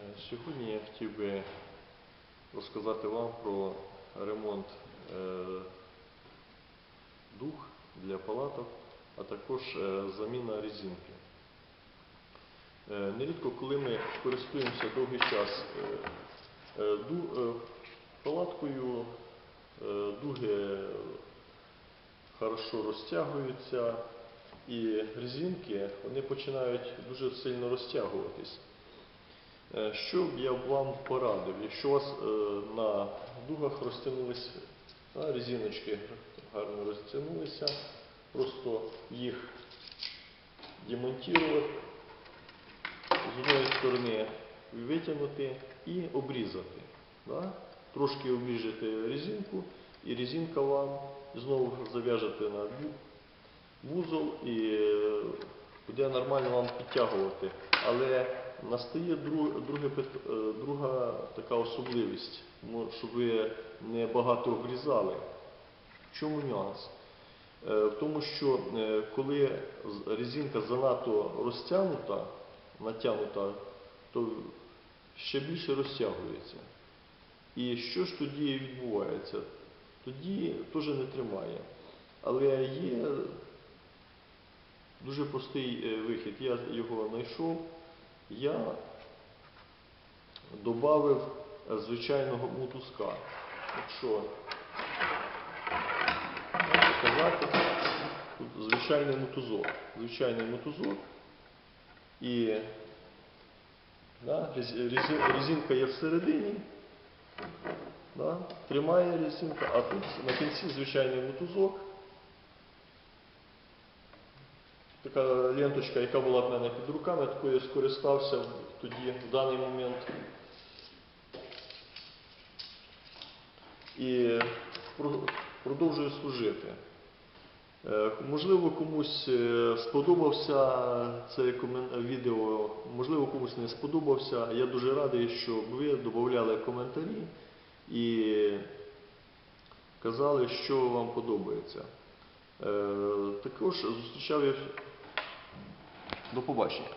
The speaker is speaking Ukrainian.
Е, Сьогодні я хотів би розказати вам про ремонт е, дух для палаток, а також е, заміна резинки. Нерідко, коли ми користуємося довгий час палаткою, дуги хорошо розтягуються, і резинки вони починають дуже сильно розтягуватись. Е, Що б я вам порадив, якщо у вас е, на дугах розтягнулися резиночки гарно розтягнулися, просто їх демонтувати, з одної сторони витягнути і обрізати. Да? Трошки обріжете резинку, і резинка вам знову зав'яжете на вузол і е, буде нормально вам підтягувати. Але настає друге, е, друга така особливість, щоб ви не багато обрізали. В чому нюанс? Е, В тому, що е, коли резинка занадто розтягнута, натягнута, то ще більше розтягується. І що ж тоді відбувається? Тоді теж не тримає. Але є дуже простий вихід. Я його знайшов. Я додав звичайного мотузка. Якщо сказати, тут звичайний мотузок. Звичайний мотузок. І да, рез- резинка є всередині. Да, тримає резинка, а тут на кінці звичайний мотузок. Така ленточка, яка була в мене під руками, такою я скористався тоді, в даний момент. І продовжую служити. Е, Можливо, комусь е, сподобався це відео, можливо, комусь не сподобався. Я дуже радий, що ви додавали коментарі і казали, що вам подобається. Е, Також зустрічав я до побачення.